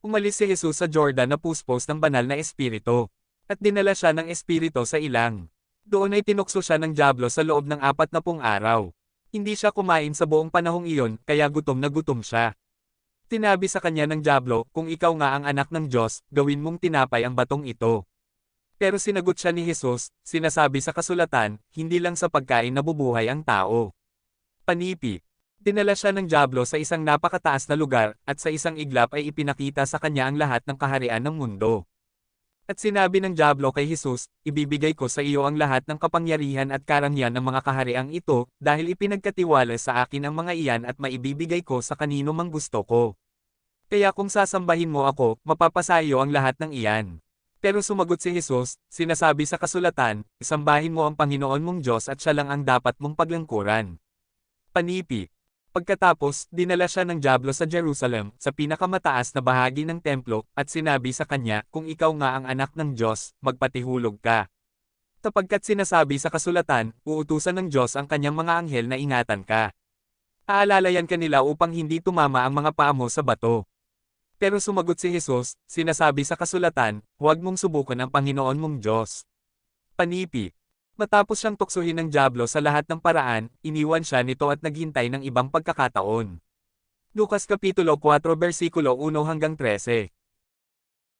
Umalis si Jesus sa Jordan na puspos ng banal na espiritu. At dinala siya ng espiritu sa ilang. Doon ay tinukso siya ng Diablo sa loob ng apat na pung araw. Hindi siya kumain sa buong panahong iyon, kaya gutom na gutom siya. Tinabi sa kanya ng Diablo, kung ikaw nga ang anak ng Diyos, gawin mong tinapay ang batong ito. Pero sinagot siya ni Jesus, sinasabi sa kasulatan, hindi lang sa pagkain nabubuhay ang tao. Panipi. Dinala siya ng Diablo sa isang napakataas na lugar, at sa isang iglap ay ipinakita sa kanya ang lahat ng kaharian ng mundo. At sinabi ng Diablo kay Jesus, ibibigay ko sa iyo ang lahat ng kapangyarihan at karangyaan ng mga kahariang ito, dahil ipinagkatiwala sa akin ang mga iyan at maibibigay ko sa kanino mang gusto ko. Kaya kung sasambahin mo ako, mapapasa iyo ang lahat ng iyan. Pero sumagot si Jesus, sinasabi sa kasulatan, isambahin mo ang Panginoon mong Diyos at siya lang ang dapat mong paglangkuran. Panipi. Pagkatapos, dinala siya ng Diablo sa Jerusalem, sa pinakamataas na bahagi ng templo, at sinabi sa kanya, kung ikaw nga ang anak ng Diyos, magpatihulog ka. Tapagkat sinasabi sa kasulatan, uutusan ng Diyos ang kanyang mga anghel na ingatan ka. Aalalayan ka nila upang hindi tumama ang mga paa mo sa bato. Pero sumagot si Jesus, sinasabi sa kasulatan, huwag mong subukan ang Panginoon mong Diyos. Panipi. Matapos siyang tuksuhin ng Diablo sa lahat ng paraan, iniwan siya nito at naghintay ng ibang pagkakataon. Lucas Kapitulo 4 versikulo 1 hanggang 13